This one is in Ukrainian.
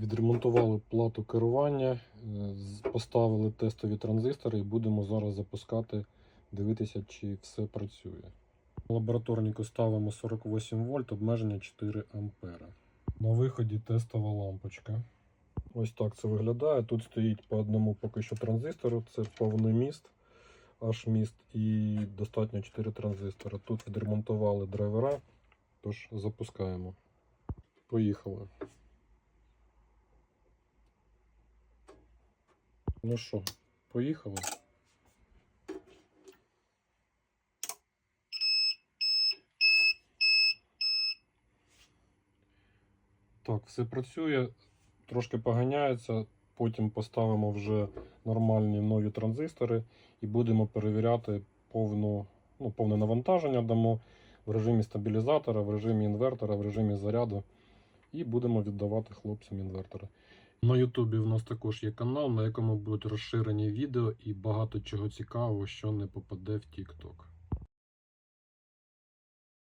Відремонтували плату керування, е, поставили тестові транзистори і будемо зараз запускати, дивитися, чи все працює. На лабораторнику ставимо 48 вольт, обмеження 4 ампера. На виході тестова лампочка. Ось так це виглядає. Тут стоїть по одному поки що транзистору. Це повний міст, аж міст і достатньо 4 транзистори. Тут відремонтували драйвера, тож запускаємо. Поїхали. Ну що, поїхали? Так, все працює, трошки поганяється, потім поставимо вже нормальні нові транзистори і будемо перевіряти повну, ну, повне навантаження дамо в режимі стабілізатора, в режимі інвертора, в режимі заряду. І будемо віддавати хлопцям інвертори. На Ютубі в нас також є канал, на якому будуть розширені відео і багато чого цікавого, що не попаде в TikTok.